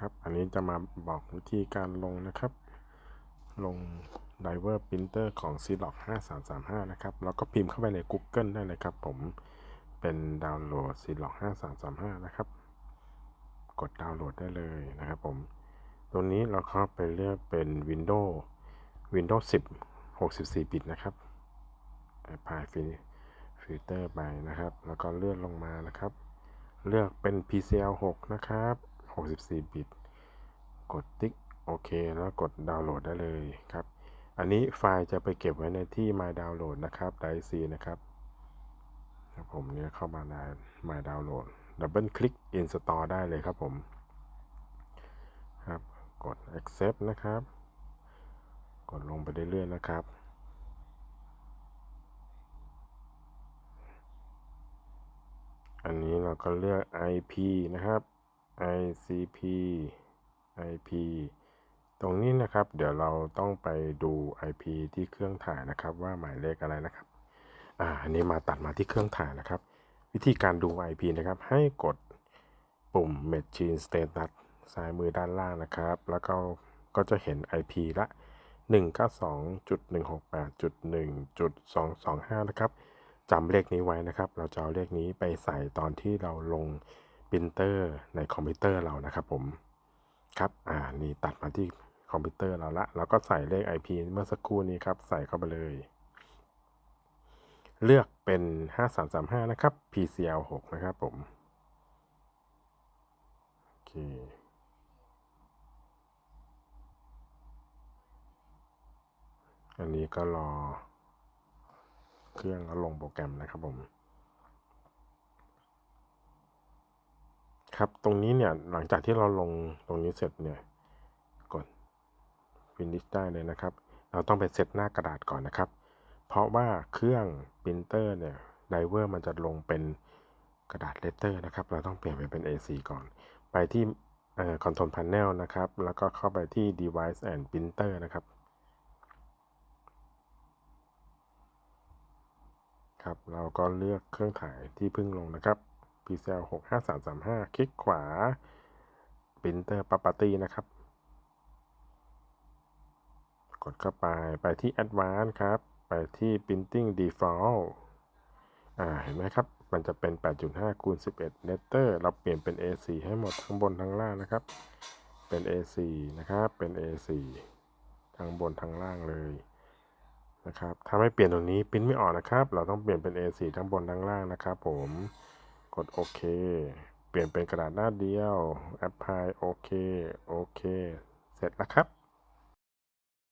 ครับ อันนี้จะมาบอกวิธีการลงนะครับ ลง Diver Printer ของ c l o c 5335 นะครับ แล้วก็พิมพ์เข้าไปใน Google ได้เลยครับ ผมเป็นดาวน์โหลด c l o c 5335 นะครับ กดดาวน์โหลดได้เลยนะครับผม ตัวนี้เราเข้าไปเลือกเป็น Windows Windows 10 64 บิตนะครับ Apply Filter ไปนะครับ แล้วก็เลื่อนลงมานะครับ เลือกเป็น PCL 6 นะครับ 64 บิต กดติ๊กโอเค แล้วกดดาวน์โหลดได้เลยครับ อันนี้ไฟล์จะไปเก็บไว้ในที่ My Download นะครับ d i c นะครับ ผมเนี่ยเข้ามาใน My Download ดับเบิลคลิก Install ได้เลยครับผม ครับ กด accept นะครับ กดลงไปเรื่อยๆนะครับอันนี้เราก็เลือก IP นะครับ ICP IP ตรงนี้นะครับ เดี๋ยวเราต้องไปดู IP ที่เครื่องถ่ายนะครับ ว่าหมายเลขอะไรนะครับ อ่าอันนี้มาตัดมาที่เครื่องถ่ายนะครับ วิธีการดู IP นะครับ ให้กดปุ่ม Machine Status ซ้ายมือด้านล่างนะครับ แล้วก็ก็จะเห็น IP ละ 192.168.1.225 นะครับจำเลขนี้ไว้นะครับ เราจะเอาเลขนี้ไปใส่ตอนที่เราลง ปรินเตอร์ในคอมพิวเตอร์เรานะครับผมครับอ่านี่ตัดมาที่คอมพิวเตอร์เราละแล้วก็ใส่เลข IP เมื่อสักครู่นี้ครับ ใส่เข้าไปเลย เลือกเป็น 5335 นะครับ PCL 6นะครับผม โอเคอันนี้ก็รอ เครื่องก็ลงโปรแกรมนะครับผม ครับ ตรงนี้เนี่ยหลังจากที่เราลงตรงนี้เสร็จเนี่ยกด finish ได้เลยนะครับ เราต้องไปเซตหน้ากระดาษก่อนนะครับ เพราะว่าเครื่องปรินเตอร์เนี่ยไดเวอร์มันจะลงเป็นกระดาษเลตเตอร์นะครับ เราต้องเปลี่ยนไปเป็น A4 ก่อน ไปที่เอ่อ Control Panel นะครับ แล้วก็เข้าไปที่ Device and Printer นะครับ ครับ เราก็เลือกเครื่องถ่ายที่เพิ่งลงนะครับ PCL 65335 คลิกขวา Printer Property นะครับ กดเข้าไปไปที่ Advanced ครับ ไปที่ Printing Default อ่าเห็นไหมครับ มันจะเป็น 8.5คูณ11 letter เราเปลี่ยนเป็น A4 ให้หมดทั้งบนทั้งล่างนะครับ เป็น A4 นะครับ เป็น A4 ทั้งบนทั้งล่างเลยนะครับ ถ้าไม่เปลี่ยนตรงนี้ปริ้นไม่ออกนะครับ เราต้องเปลี่ยนเป็น A4 ทั้งบนทั้งล่างนะครับผม กดโอเค เปลี่ยนเป็นกระดาษหน้าเดียว Apply โอเค โอเค เสร็จแล้วครับ